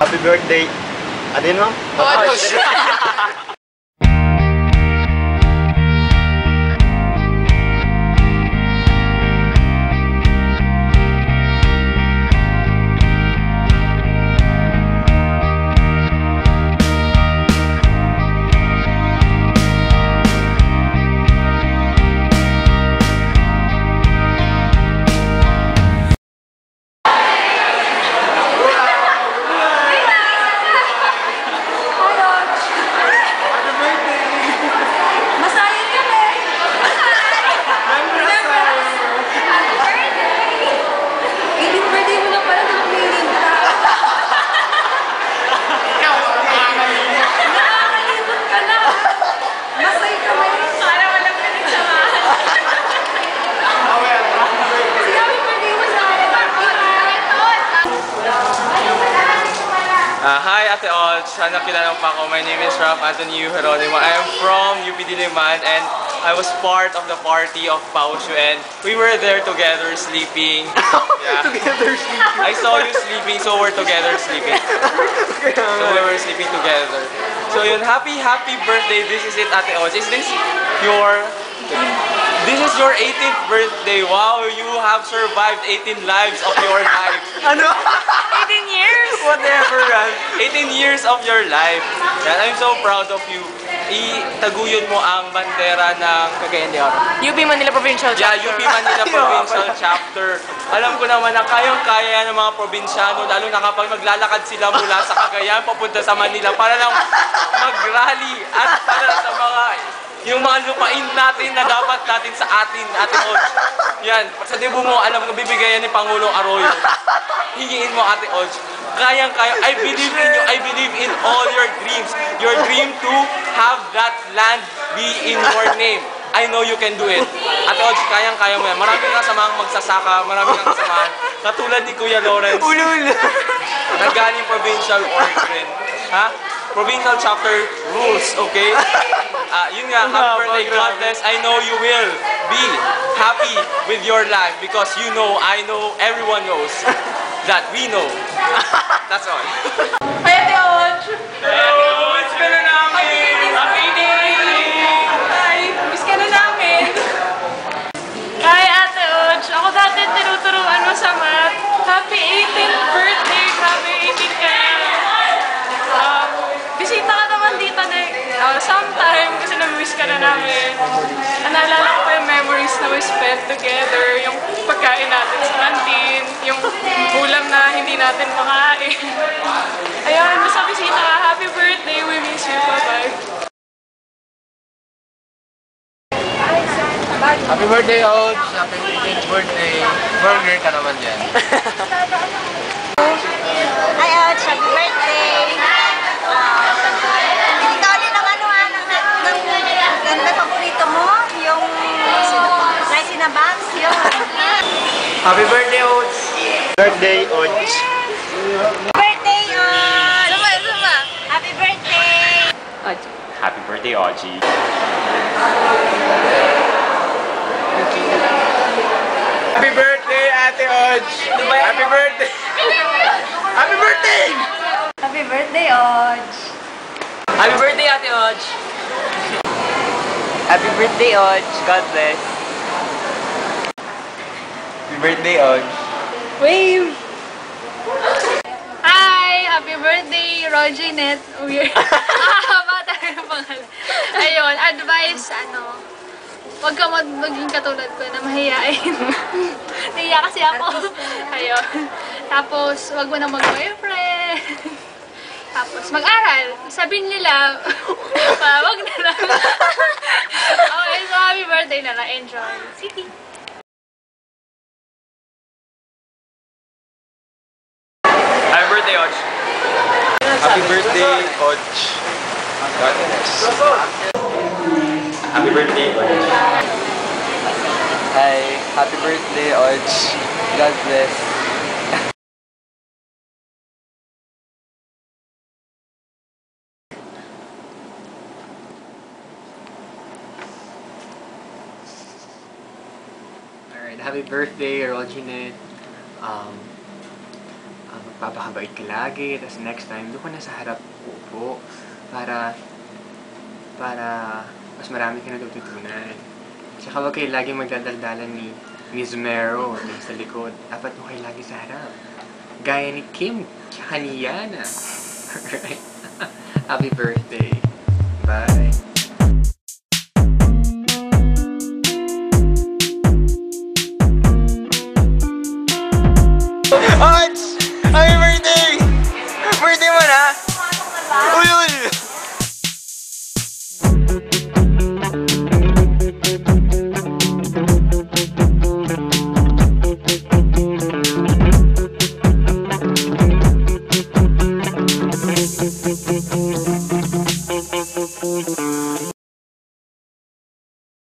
Happy birthday. Ano yun, Ate Ol. Sana kilala pa ako. My name is Ralph Anthony Geronimo. I am from UP Diliman and I was part of the party of Paushu and we were there together sleeping. Yeah. Together sleep. I saw you sleeping, so we're together sleeping. So we were sleeping together. So yun, happy, happy birthday. This is it, Ate Ol. Is this your... This is your 18th birthday. Wow, you have survived 18 lives of your life. Ano? 18 years! Whatever, man. 18 years of your life. And I'm so proud of you. Itaguyod mo ang bandera ng Cagayan de Oro. UP Manila Provincial Yeah, UP Manila Provincial Chapter. Alam ko naman na kayang-kaya ng mga probinsyano, lalo na kapag maglalakad sila mula sa Cagayan papunta sa Manila para lang mag-rally at para sa mga yung mga lupain natin na dapat natin sa atin, Ate Odge. Yan, sa debo mo, alam ko, bibigay yan ni Pangulong Arroyo. Hingiin mo, Ate Odge. Kayang-kaya, I believe in you, I believe in all your dreams. Your dream to have that land be in your name. I know you can do it. Ate Odge, kayang-kaya mo yan. Marami kang kasamang magsasaka, marami kang kasamahan. Katulad ni Kuya Lawrence. Ulul. Nagaling provincial organ. Ha? Provincial chapter rules, okay? Ah, yun nga, happy birthday, God bless. I know you will be happy with your life because you know, I know, everyone knows that we know. That's all. Hi, Ate Oj! Hello! It's ka na namin! Happy day! Hi! Miss ka na namin! Hi, Ate Oj! Ako dati tinuturuan mo sa math. Happy 18th we spent together, yung pagkain natin sa canteen, yung ulam na hindi natin makain. Ayun, basta bisita ka. Happy birthday! We miss you. Bye-bye! Happy birthday, Ouch! Happy 18th birthday. Burger ka naman yan. Hi, Ouch! Happy birthday! Ah, Hindi ka ulit ng ano ha, ng, ng, ng ganda paborito mo, yung rice in a box, yun. Happy birthday, Oats. Birthday, Oats. birthday, Ouch! Suma, suma! Happy birthday! Happy birthday, Audrey. Happy birthday, Ate Odge. Happy birthday. Happy birthday! Happy birthday, Ouch! Happy birthday, Ate Odge! Happy birthday, Odge. God bless. Birthday, Odge. Wave! Hi! Happy birthday, Roginet. Weird. Haba tayo ng pangalan. Ayun, advice, ano, huwag ka mag maging katulad ko na mahihain. Nahiya kasi ako. Ayun. Tapos, huwag mo na mag-boyfriend. Tapos, mag-aral. Sabihin nila, pa, wag na lang. okay, so happy birthday na lang. Enjoy. City. Happy birthday, Hodge. God bless. Happy birthday, Hodge. Hi. Happy birthday, Hodge. God bless. happy birthday, Roginette. Um, uh, magpapakabait ka lagi. Tapos next time, doon ka na sa harap upo. Para, para mas marami ka natututunan. Tsaka huwag kayo lagi magdadaldalan ni Miss Mero dun sa likod. Dapat mo kayo lagi sa harap. Gaya ni Kim, tsaka ni Yana. Happy birthday.